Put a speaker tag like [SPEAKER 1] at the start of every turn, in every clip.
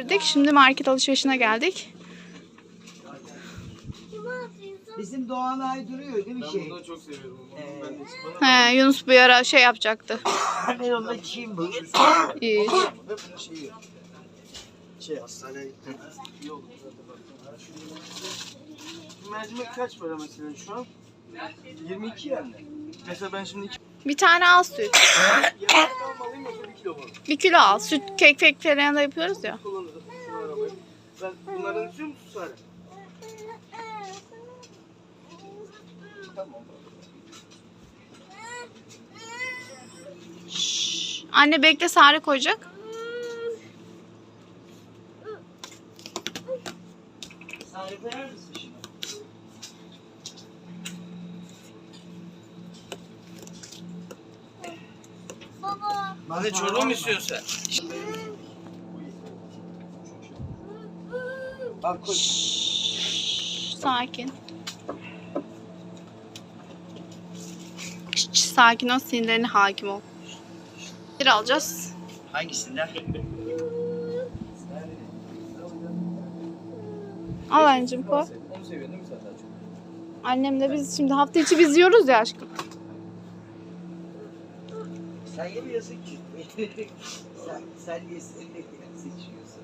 [SPEAKER 1] Girdik. Şimdi market alışverişine geldik.
[SPEAKER 2] Bizim Doğanay duruyor değil mi şey?
[SPEAKER 3] Bunu çok seviyorum.
[SPEAKER 2] Ee,
[SPEAKER 3] Ben de bana
[SPEAKER 1] He, Yunus bir ara şey yapacaktı.
[SPEAKER 2] ben onunla içeyim bugün.
[SPEAKER 1] İyi.
[SPEAKER 3] bunun şeyi. Şey hastaneye gittim. İyi oldu. Bu Mercimek kaç para mesela şu an? 22 yani. Mesela ben şimdi 2
[SPEAKER 1] Bir tane al süt.
[SPEAKER 3] yarım mı alayım yoksa 1 kilo mu? alayım?
[SPEAKER 1] Bir kilo al. Süt kek kek falan da yapıyoruz ya.
[SPEAKER 3] Ben bunlardan? Tamam.
[SPEAKER 1] Anne bekle Sare koyacak.
[SPEAKER 2] Sare koyar mısın şunu?
[SPEAKER 3] Anne çorba mı istiyorsun sen?
[SPEAKER 2] Bak koy.
[SPEAKER 1] Sakin. Şşş, Sakin ol. Sinirlerine hakim ol. Bir alacağız.
[SPEAKER 2] Hangisinden?
[SPEAKER 1] Al anneciğim koy.
[SPEAKER 3] Onu seviyorsun değil mi sen daha çok?
[SPEAKER 1] Annemle biz şimdi hafta içi biz yiyoruz ya aşkım.
[SPEAKER 2] Sen yemiyorsun ki. sen, sen yesin. Seçiyorsun.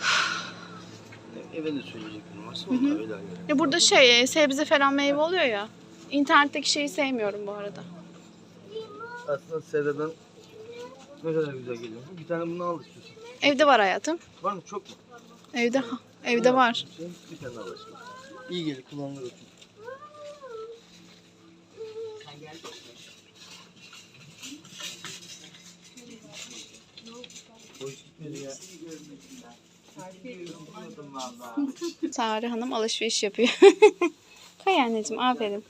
[SPEAKER 3] Eve de söyleyecektim varsa onu da öyle halledelim.
[SPEAKER 1] Ya burada şey sebze falan meyve oluyor ya. İnternetteki şeyi sevmiyorum bu arada.
[SPEAKER 3] Aslında Sera'dan ne kadar güzel geliyor. Bir tane bunu al istiyorsun.
[SPEAKER 1] Evde var hayatım.
[SPEAKER 3] Var mı? Çok mu?
[SPEAKER 1] Evde evde var.
[SPEAKER 3] Bir tane al aşkım. İyi gelir kullanılır o çünkü.
[SPEAKER 2] Sen gel.
[SPEAKER 3] Hoş gitmedi ya.
[SPEAKER 2] Biliyordum valla.
[SPEAKER 1] Sare Hanım alışveriş yapıyor. Kay anneciğim aferin.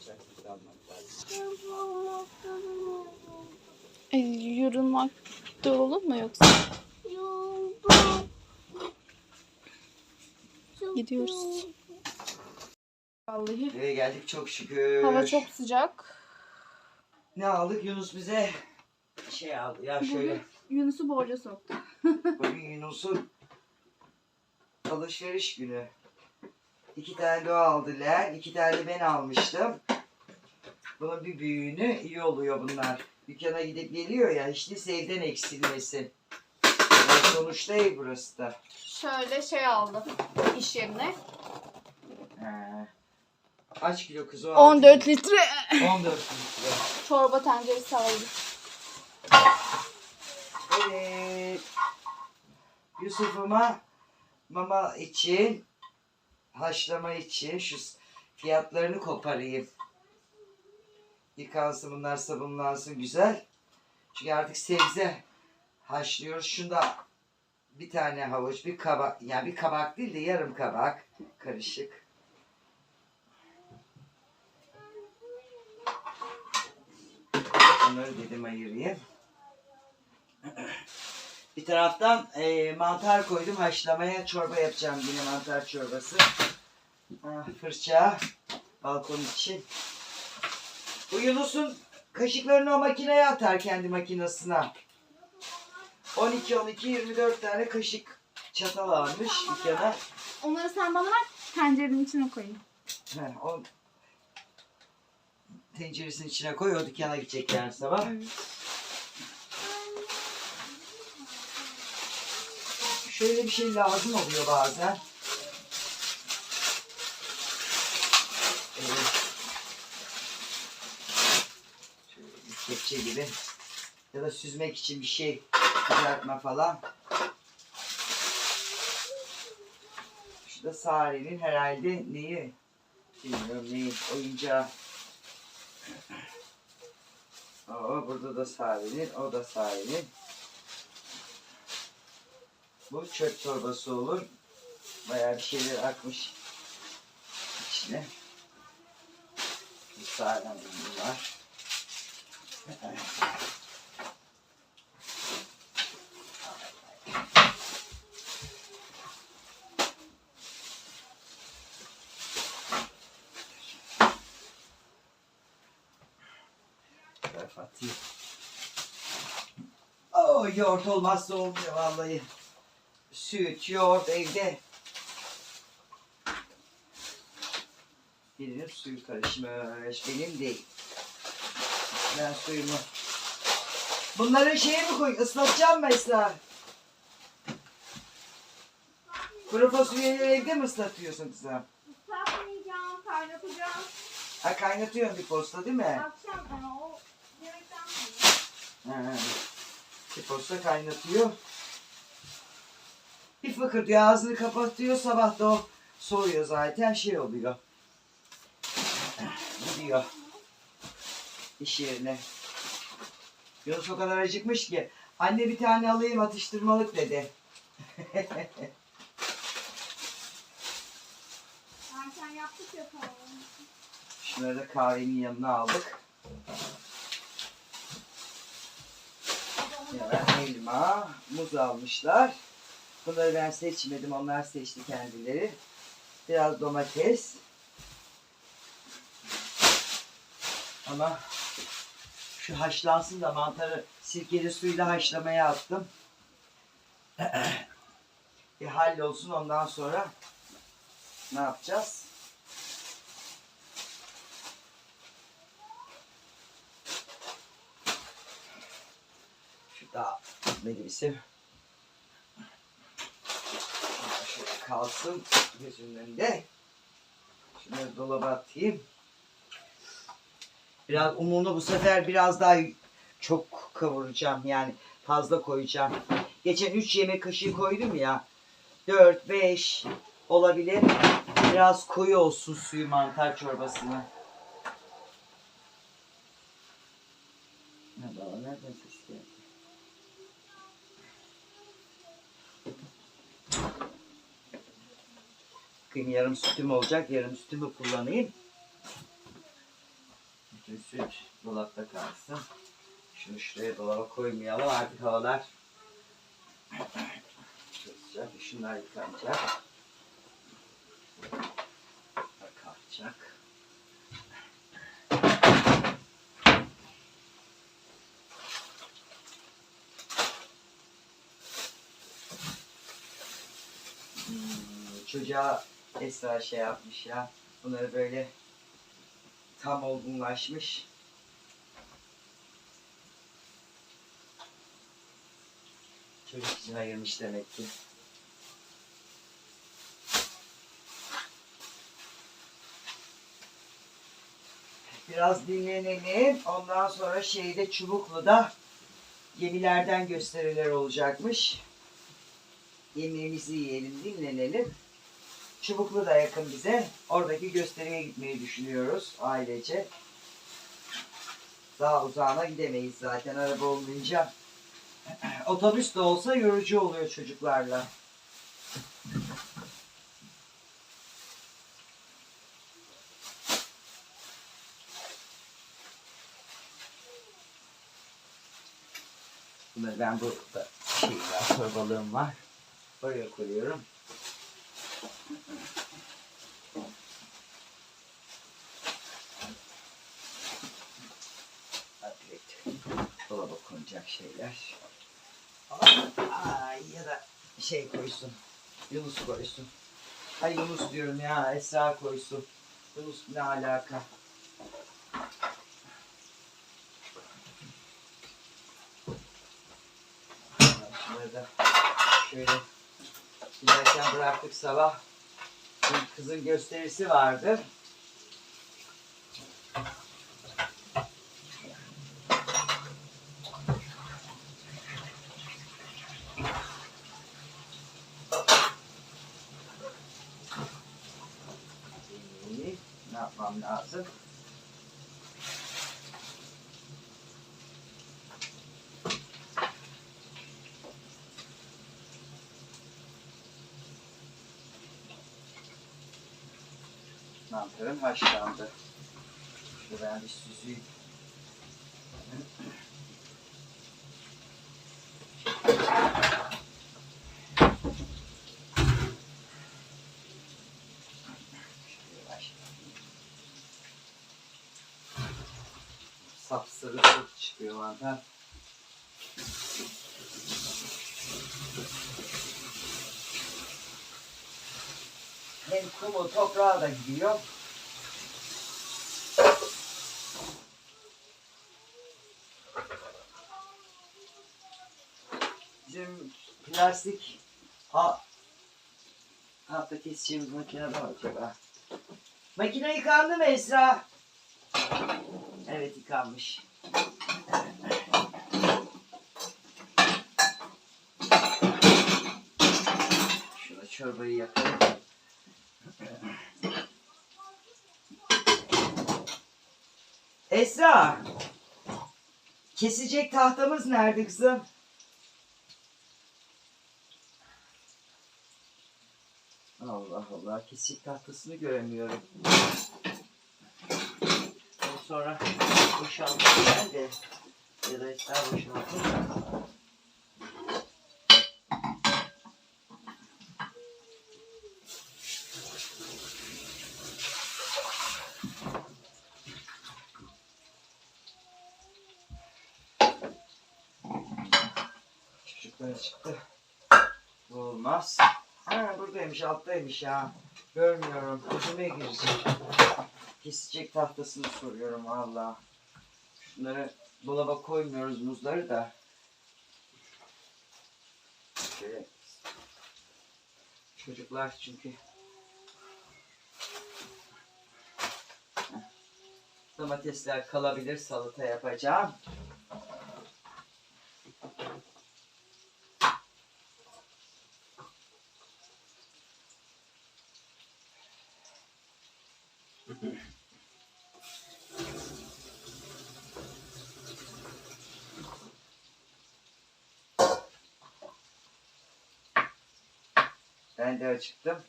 [SPEAKER 1] E, de olur mu yoksa? Gidiyoruz. Vallahi
[SPEAKER 2] Eve geldik çok şükür.
[SPEAKER 1] hava çok sıcak.
[SPEAKER 2] Ne aldık? Yunus bize şey aldı. Ya şöyle.
[SPEAKER 1] Yunus'u borca soktu.
[SPEAKER 2] Bugün Yunus'un alışveriş günü. İki tane de o aldılar. iki tane de ben almıştım. Bunun bir büyüğünü iyi oluyor bunlar. Dükkana gidip geliyor ya hiç değilse evden eksilmesin. Yani sonuçta ev burası da.
[SPEAKER 1] Şöyle şey aldım iş yerine.
[SPEAKER 2] He. Kaç kilo kız o?
[SPEAKER 1] 14 litre
[SPEAKER 2] 14 litre.
[SPEAKER 1] çorba tenceresi aldım.
[SPEAKER 2] Evet. Yusuf'uma mama için, haşlama için şu fiyatlarını koparayım. Yıkansın bunlar sabunlansın güzel. Çünkü artık sebze haşlıyoruz. Şunda bir tane havuç, bir kabak, yani bir kabak değil de yarım kabak karışık. Onları dedim ayırayım. Bir taraftan e, mantar koydum haşlamaya çorba yapacağım yine mantar çorbası. Ah, fırça balkon için. Bu Yunus'un kaşıklarını o makineye atar kendi makinesine. 12 12 24 tane kaşık çatal almış dükkana.
[SPEAKER 1] Onları sen bana ver tencerenin içine koyayım.
[SPEAKER 2] Heh, o tenceresinin içine koy o dükkana gidecek yarın sabah. Şöyle bir şey lazım oluyor bazen. Evet. Şöyle bir kepçe gibi. Ya da süzmek için bir şey kızartma falan. Şu da Sare'nin herhalde neyi? Bilmiyorum neyi oyuncağı. Oo, burada da Sare'nin, o da Sare'nin. Bu çöp torbası olur. Bayağı bir şeyler akmış içine. Bir sağlam bir yoğurt olmazsa olmuyor vallahi. Süt, yoğurt evde. Birinin suyu karışmış. Benim değil. Ben suyumu. Bunları şeye mi koy? Islatacağım mı Esra? Kuru fasulyeleri evde mi ıslatıyorsun kızım?
[SPEAKER 1] Islatmayacağım, kaynatacağım.
[SPEAKER 2] Ha kaynatıyorsun bir posta değil mi?
[SPEAKER 1] Akşam ama o yemekten.
[SPEAKER 2] Ha, bir posta kaynatıyor. Bir fıkır diyor ağzını kapatıyor sabah da o soğuyor zaten şey oluyor. Gidiyor. İş yerine. Yunus o kadar acıkmış ki anne bir tane alayım atıştırmalık dedi.
[SPEAKER 1] Erken yaptık yapalım.
[SPEAKER 2] Şunları da kahvenin yanına aldık. Elma, muz almışlar. Bunları ben seçmedim, onlar seçti kendileri. Biraz domates. Ama şu haşlansın da mantarı sirkeli suyla haşlamaya attım. Bir hallolsun ondan sonra ne yapacağız? Şu daha bitmediyse. Şöyle kalsın gözümün önünde. Şunları dolaba atayım. Biraz umunu bu sefer biraz daha çok kavuracağım yani fazla koyacağım. Geçen 3 yemek kaşığı koydum ya. 4 5 olabilir. Biraz koyu olsun suyu mantar çorbasına. Ne baba nereden ses geldi? Bakayım yarım sütüm olacak. Yarım sütümü kullanayım. Bütün süt dolapta kalsın. Şunu şuraya dolaba koymayalım. Artık havalar sıcak. Şunlar yıkanacak. Kalkacak. Hmm, çocuğa Esra şey yapmış ya. Bunları böyle tam olgunlaşmış. Çocuk için ayırmış demek ki. Biraz dinlenelim. Ondan sonra şeyde Çubuklu'da gemilerden gösteriler olacakmış. Yemeğimizi yiyelim, dinlenelim. Çubuklu da yakın bize. Oradaki gösteriye gitmeyi düşünüyoruz ailece. Daha uzağına gidemeyiz zaten araba olmayınca. Otobüs de olsa yorucu oluyor çocuklarla. Bunları ben burada şey var, torbalığım var. Oraya koyuyorum. Evet. Dolaba konacak şeyler. Ay ya da şey koysun. Yunus koysun. Ay Yunus diyorum ya Esra koysun. Yunus ne alaka? Şunları şöyle giderken bıraktık sabah. Kızın gösterisi vardı. İyi, Ne? Mantarım haşlandı. Şöyle ben bir süzeyim. Sapsarı çok çıkıyor mantar. Kumu toprağa da gidiyor. Bizim plastik ha, hafta keseceğimiz makine var acaba? Makine yıkandı mı Esra? Evet yıkanmış. Şurada çorbayı yapalım. Esra! Kesecek tahtamız nerede kızım? Allah Allah kesecek tahtasını göremiyorum. Sonra boşaltayım de ya da Esra boşaltayım. Çocuklar çıktı. Bu olmaz. Ha buradaymış alttaymış ya. Görmüyorum. Gözüme girecek. Kesecek tahtasını soruyorum valla. Şunları dolaba koymuyoruz muzları da. Şöyle. Çocuklar çünkü. Domatesler kalabilir salata yapacağım. Ben de acıktım.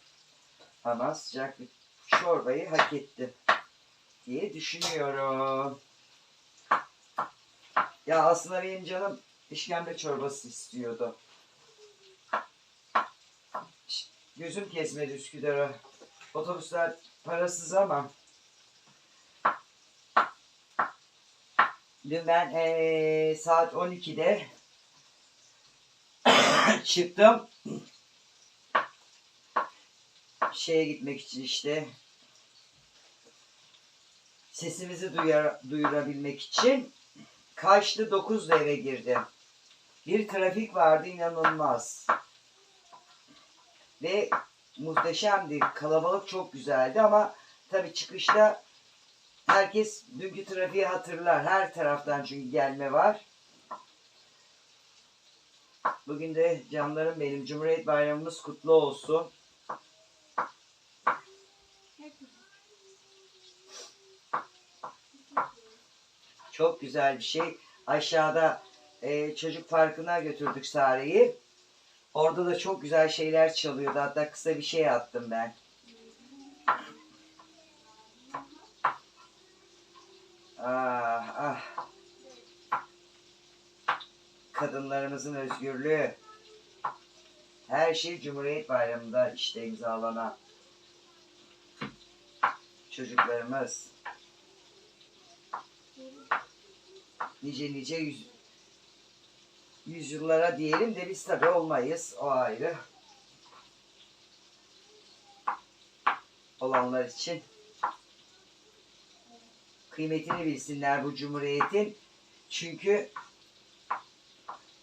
[SPEAKER 2] Ama sıcak bir çorbayı hak ettim diye düşünüyorum. Ya aslında benim canım işkembe çorbası istiyordu. Gözüm kesmedi Üsküdar'a. Otobüsler parasız ama Dün ben eee, saat 12'de çıktım. Şeye gitmek için işte sesimizi duyar, duyurabilmek için kaçtı 9'da eve girdim. Bir trafik vardı inanılmaz. Ve muhteşemdi. Kalabalık çok güzeldi ama tabii çıkışta herkes dünkü trafiği hatırlar. Her taraftan çünkü gelme var. Bugün de canlarım benim. Cumhuriyet Bayramımız kutlu olsun. Çok güzel bir şey. Aşağıda e, çocuk parkına götürdük Sare'yi. Orada da çok güzel şeyler çalıyordu. Hatta kısa bir şey attım ben. Ah ah. Kadınlarımızın özgürlüğü. Her şey Cumhuriyet Bayramı'nda işte imzalanan. Çocuklarımız. Nice nice yüz, yüzyıllara diyelim de biz tabi olmayız. O ayrı. Olanlar için kıymetini bilsinler bu cumhuriyetin. Çünkü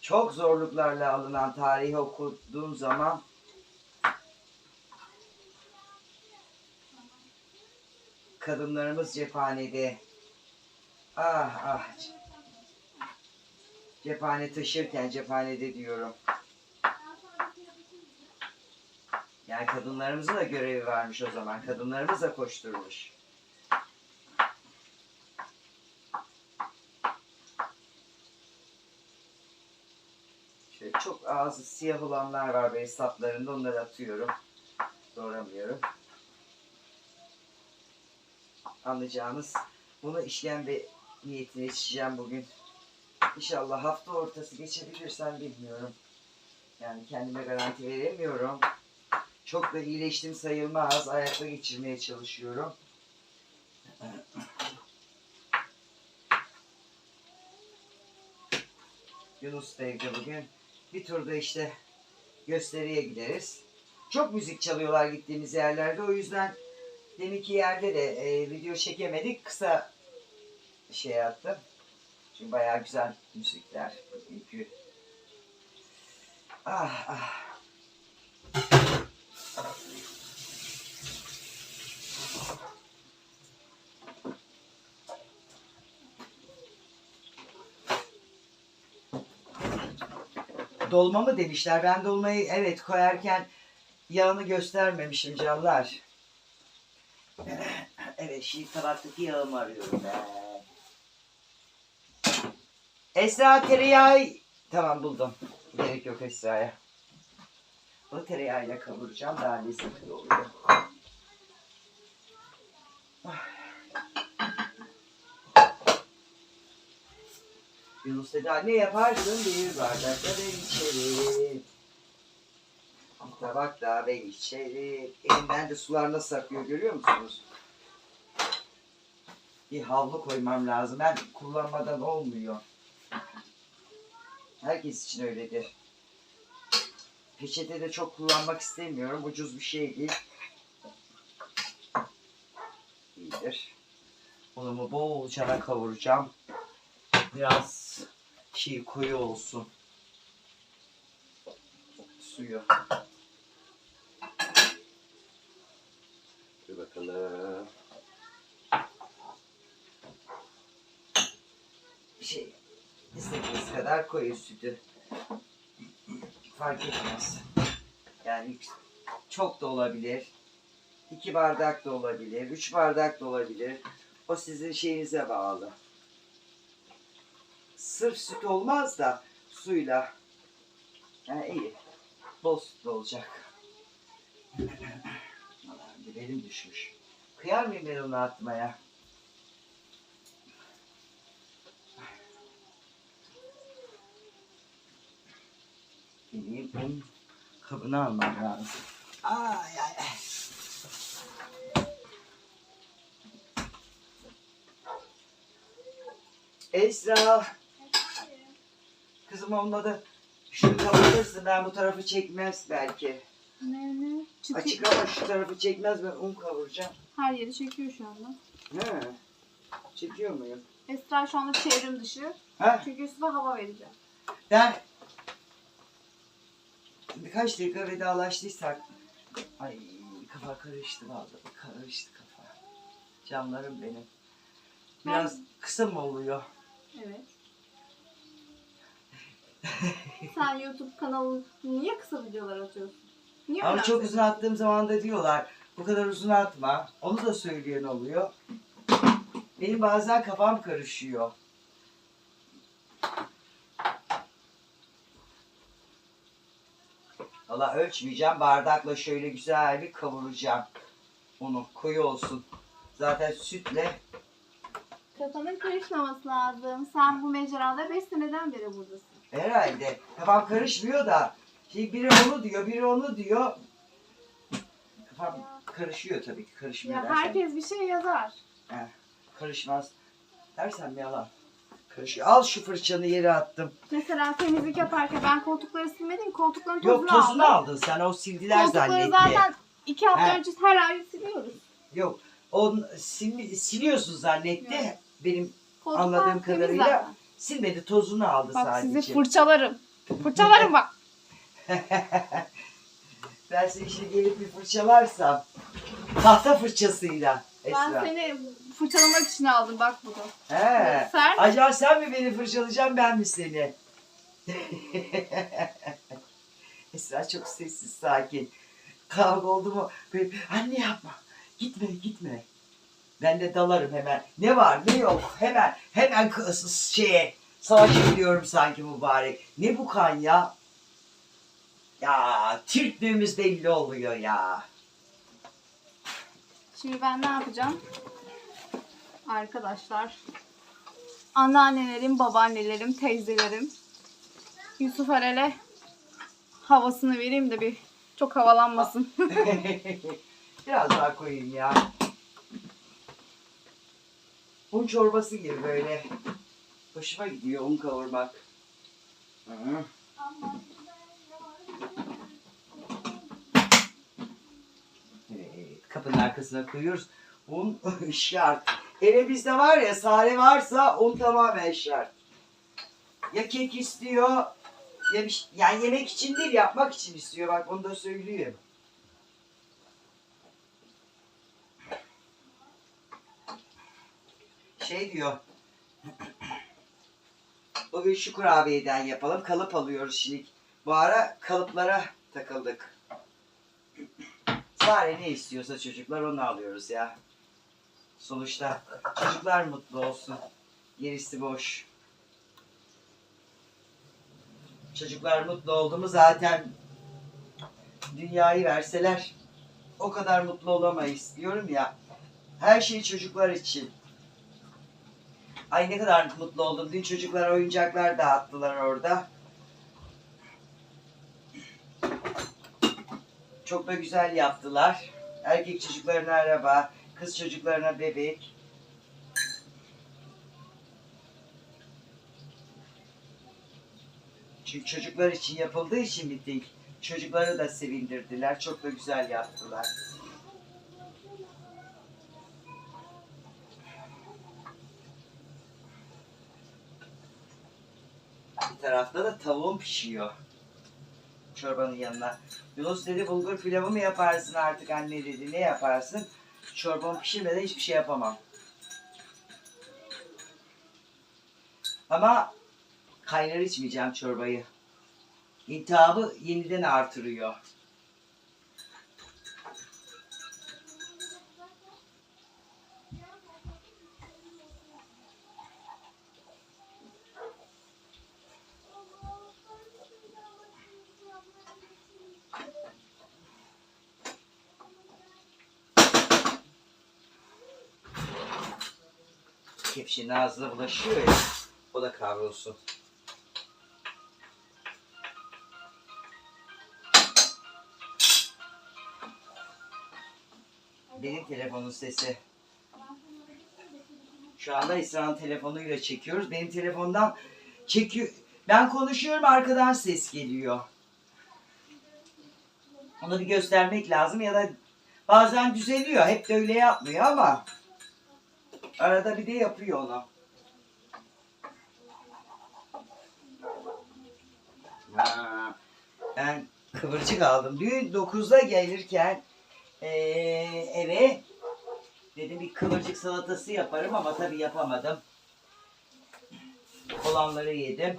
[SPEAKER 2] çok zorluklarla alınan tarihi okuduğun zaman kadınlarımız cephanede ah ah cephane taşırken cephanede diyorum. Yani kadınlarımızın da görevi varmış o zaman. Kadınlarımız da koşturmuş. Şöyle çok ağzı siyah olanlar var böyle saplarında onları atıyorum. Doğramıyorum. Anlayacağınız bunu işkembe niyetine içeceğim bugün. İnşallah hafta ortası geçebilirsem bilmiyorum. Yani kendime garanti veremiyorum. Çok da iyileştim sayılmaz. Ayakta geçirmeye çalışıyorum. Yunus da evde bugün. Bir turda işte gösteriye gideriz. Çok müzik çalıyorlar gittiğimiz yerlerde. O yüzden deminki yerde de e, video çekemedik. Kısa şey yaptım. Çünkü bayağı güzel müzikler. Bugünkü. Ah ah. Dolma mı demişler. Ben dolmayı evet koyarken yağını göstermemişim canlar. Evet şimdi tabaktaki yağımı arıyorum ben. Esra tereyağı... Tamam buldum. Gerek yok Esra'ya. O tereyağıyla kavuracağım. Daha lezzetli oluyor. Yunus dedi ne yaparsın bir bardakta ben içerim. Bir tabak daha ben içerim. Elimden de sular nasıl akıyor görüyor musunuz? Bir havlu koymam lazım. Ben kullanmadan olmuyor. Herkes için öyledir. Peçete de çok kullanmak istemiyorum. Ucuz bir şey değil. İyidir. Unumu bolca kavuracağım. Biraz şey koyu olsun. Suyu. Dur bakalım. Şey, istediğiniz kadar koyun sütü. Fark etmez. Yani çok da olabilir. iki bardak da olabilir. Üç bardak da olabilir. O sizin şeyinize bağlı. Sırf süt olmaz da suyla. Yani iyi. Bol sütlü olacak. Biberim düşmüş. Kıyar mıyım ben atmaya? Benim un kabını almam lazım. Ay ay ay. Esra. Kızım olmadı. Şunu kapatırsın. Ben bu tarafı çekmez belki.
[SPEAKER 1] Ne ne?
[SPEAKER 2] Açık ama şu tarafı çekmez. Ben un kavuracağım.
[SPEAKER 1] Her yeri çekiyor şu anda.
[SPEAKER 2] He. Çekiyor muyum?
[SPEAKER 1] Esra şu anda çevrim dışı.
[SPEAKER 2] Ha?
[SPEAKER 1] Çünkü üstüne hava vereceğim.
[SPEAKER 2] Ben birkaç dakika vedalaştıysak ay kafa karıştı vallahi karıştı kafa. Canlarım benim. Biraz kısa mı oluyor?
[SPEAKER 1] Evet. Sen YouTube kanalın niye kısa videolar atıyorsun? Niye
[SPEAKER 2] Ama çok uzun attığım zaman da diyorlar bu kadar uzun atma. Onu da söyleyen oluyor. Benim bazen kafam karışıyor. Valla ölçmeyeceğim. Bardakla şöyle güzel bir kavuracağım. Onu koyu olsun. Zaten sütle
[SPEAKER 1] Kafanın karışmaması lazım. Sen bu mecrada 5 seneden beri buradasın.
[SPEAKER 2] herhalde kafam karışmıyor da şey biri onu diyor, biri onu diyor. Kafam karışıyor tabii ki. Karışmıyor
[SPEAKER 1] Ya
[SPEAKER 2] dersen.
[SPEAKER 1] herkes bir şey yazar.
[SPEAKER 2] Karışmaz. Dersem yalan. Al şu fırçanı yere attım.
[SPEAKER 1] Mesela temizlik yaparken ben koltukları silmedim. Koltukların tozunu
[SPEAKER 2] Yok tozunu
[SPEAKER 1] aldım.
[SPEAKER 2] aldın sen o sildiler
[SPEAKER 1] Koltukları
[SPEAKER 2] zannetti.
[SPEAKER 1] zaten 2 hafta
[SPEAKER 2] He.
[SPEAKER 1] önce her ay siliyoruz.
[SPEAKER 2] Yok on sil, siliyorsun zannetti.
[SPEAKER 1] Yok.
[SPEAKER 2] Benim
[SPEAKER 1] Koltuklar
[SPEAKER 2] Anladığım
[SPEAKER 1] temiz
[SPEAKER 2] kadarıyla
[SPEAKER 1] zaten.
[SPEAKER 2] silmedi tozunu aldı
[SPEAKER 1] Bak
[SPEAKER 2] sadece.
[SPEAKER 1] sizi fırçalarım. Fırçalarım bak.
[SPEAKER 2] ben seni şimdi gelip bir fırçalarsam tahta fırçasıyla
[SPEAKER 1] Ben
[SPEAKER 2] Esra.
[SPEAKER 1] seni fırçalamak için aldım bak bunu.
[SPEAKER 2] He.
[SPEAKER 1] Sen
[SPEAKER 2] Acaba sen mi beni fırçalayacaksın ben mi seni? Esra çok sessiz sakin. Kavga oldu mu böyle anne yapma gitme gitme. Ben de dalarım hemen. Ne var ne yok hemen hemen kız şeye savaşa gidiyorum sanki mübarek. Ne bu kan ya? Ya Türklüğümüz belli oluyor ya.
[SPEAKER 1] Şimdi ben ne yapacağım? Arkadaşlar. Anneannelerim, babaannelerim, teyzelerim. Yusuf Arel'e havasını vereyim de bir çok havalanmasın.
[SPEAKER 2] Biraz daha koyayım ya. Un çorbası gibi böyle. Hoşuma gidiyor un kavurmak. Evet, kapının arkasına koyuyoruz. Un şart. Elimizde var ya sare varsa un tamamen şart. Ya kek istiyor ya bir, şey- yani yemek için değil yapmak için istiyor bak onu da söyleyeyim. Şey diyor. Bugün şu kurabiyeden yapalım. Kalıp alıyoruz şimdi. Bu ara kalıplara takıldık. Sare ne istiyorsa çocuklar onu alıyoruz ya. Sonuçta çocuklar mutlu olsun. Gerisi boş. Çocuklar mutlu oldu mu zaten dünyayı verseler o kadar mutlu olamayız diyorum ya. Her şey çocuklar için. Ay ne kadar mutlu oldum. Dün çocuklar oyuncaklar dağıttılar orada. Çok da güzel yaptılar. Erkek çocuklarına araba, kız çocuklarına bebek. Çünkü çocuklar için yapıldığı için miting. Çocukları da sevindirdiler. Çok da güzel yaptılar. Bir tarafta da tavuğum pişiyor. Çorbanın yanına. Yunus dedi bulgur pilavı mı yaparsın artık anne dedi. Ne yaparsın? Çorbamı pişirmeden hiçbir şey yapamam. Ama kaynar içmeyeceğim çorbayı. İltihabı yeniden artırıyor. Kepçenin ağzına bulaşıyor ya. O da kavrulsun. Benim telefonun sesi. Şu anda İsra'nın telefonuyla çekiyoruz. Benim telefondan çekiyor. Ben konuşuyorum arkadan ses geliyor. Onu bir göstermek lazım ya da bazen düzeliyor. Hep de öyle yapmıyor ama arada bir de yapıyor onu. Ben kıvırcık aldım. Dün 9'da gelirken eee, eve dedim bir kıvırcık salatası yaparım ama tabii yapamadım. Olanları yedim.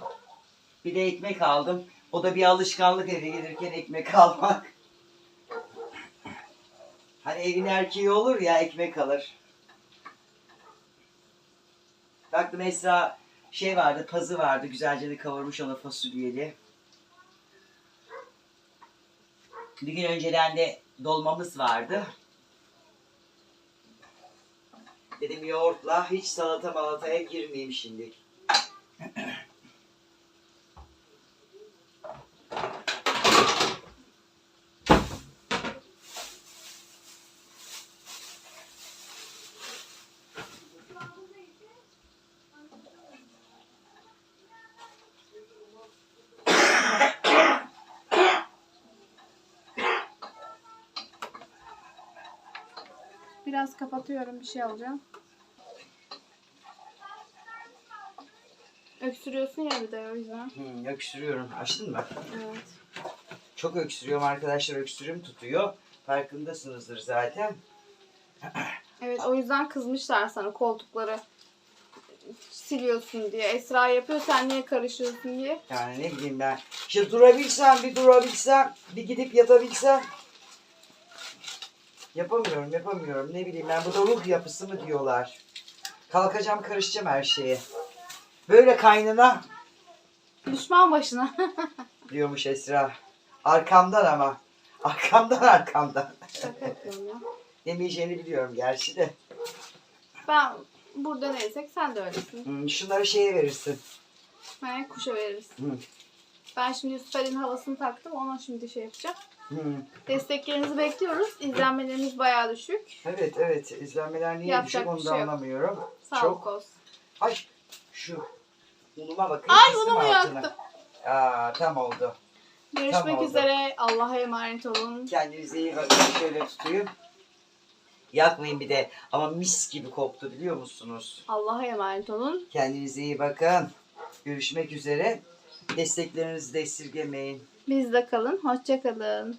[SPEAKER 2] Bir de ekmek aldım. O da bir alışkanlık eve gelirken ekmek almak. Hani evin erkeği olur ya ekmek alır. Baktım Esra şey vardı, pazı vardı. Güzelce de kavurmuş onu fasulyeli. Bir gün önceden de dolmamız vardı. Dedim yoğurtla hiç salata malataya girmeyeyim şimdi.
[SPEAKER 1] Biraz kapatıyorum bir şey alacağım. Öksürüyorsun ya bir de o yüzden.
[SPEAKER 2] Hmm, öksürüyorum. Açtın mı?
[SPEAKER 1] Evet.
[SPEAKER 2] Çok öksürüyorum arkadaşlar. Öksürüğüm tutuyor. Farkındasınızdır zaten.
[SPEAKER 1] Evet o yüzden kızmışlar sana koltukları siliyorsun diye. Esra yapıyor sen niye karışıyorsun diye.
[SPEAKER 2] Yani ne bileyim ben. İşte durabilsem, bir durabilsem, bir gidip yatabilsem. Yapamıyorum, yapamıyorum. Ne bileyim ben. Bu da ruh yapısı mı diyorlar. Kalkacağım, karışacağım her şeye. Böyle kaynına
[SPEAKER 1] Düşman başına.
[SPEAKER 2] diyormuş Esra. Arkamdan ama. Arkamdan arkamdan.
[SPEAKER 1] Şaka yapıyorum ya.
[SPEAKER 2] Demeyeceğini biliyorum gerçi de.
[SPEAKER 1] Ben burada neysek sen de öylesin.
[SPEAKER 2] Hmm, şunları şeye verirsin.
[SPEAKER 1] Ben kuşa veririz.
[SPEAKER 2] Hı.
[SPEAKER 1] Ben şimdi Yusuf Ali'nin havasını taktım. Ona şimdi şey yapacağım.
[SPEAKER 2] Hmm.
[SPEAKER 1] Desteklerinizi bekliyoruz. İzlenmelerimiz bayağı düşük.
[SPEAKER 2] Evet evet. İzlenmeler niye
[SPEAKER 1] Yapacak
[SPEAKER 2] düşük onu da
[SPEAKER 1] şey yok.
[SPEAKER 2] anlamıyorum.
[SPEAKER 1] Sağlık
[SPEAKER 2] Çok.
[SPEAKER 1] olsun.
[SPEAKER 2] Ay şu unuma bakın.
[SPEAKER 1] Ay
[SPEAKER 2] kestim
[SPEAKER 1] unumu yaktım.
[SPEAKER 2] Aa, tam oldu.
[SPEAKER 1] Görüşmek
[SPEAKER 2] oldu.
[SPEAKER 1] üzere. Allah'a emanet olun.
[SPEAKER 2] Kendinize iyi bakın. Şöyle tutayım. Yakmayın bir de. Ama mis gibi koktu biliyor musunuz?
[SPEAKER 1] Allah'a emanet olun.
[SPEAKER 2] Kendinize iyi bakın. Görüşmek üzere. Desteklerinizi de esirgemeyin.
[SPEAKER 1] Bizde kalın. Hoşça kalın.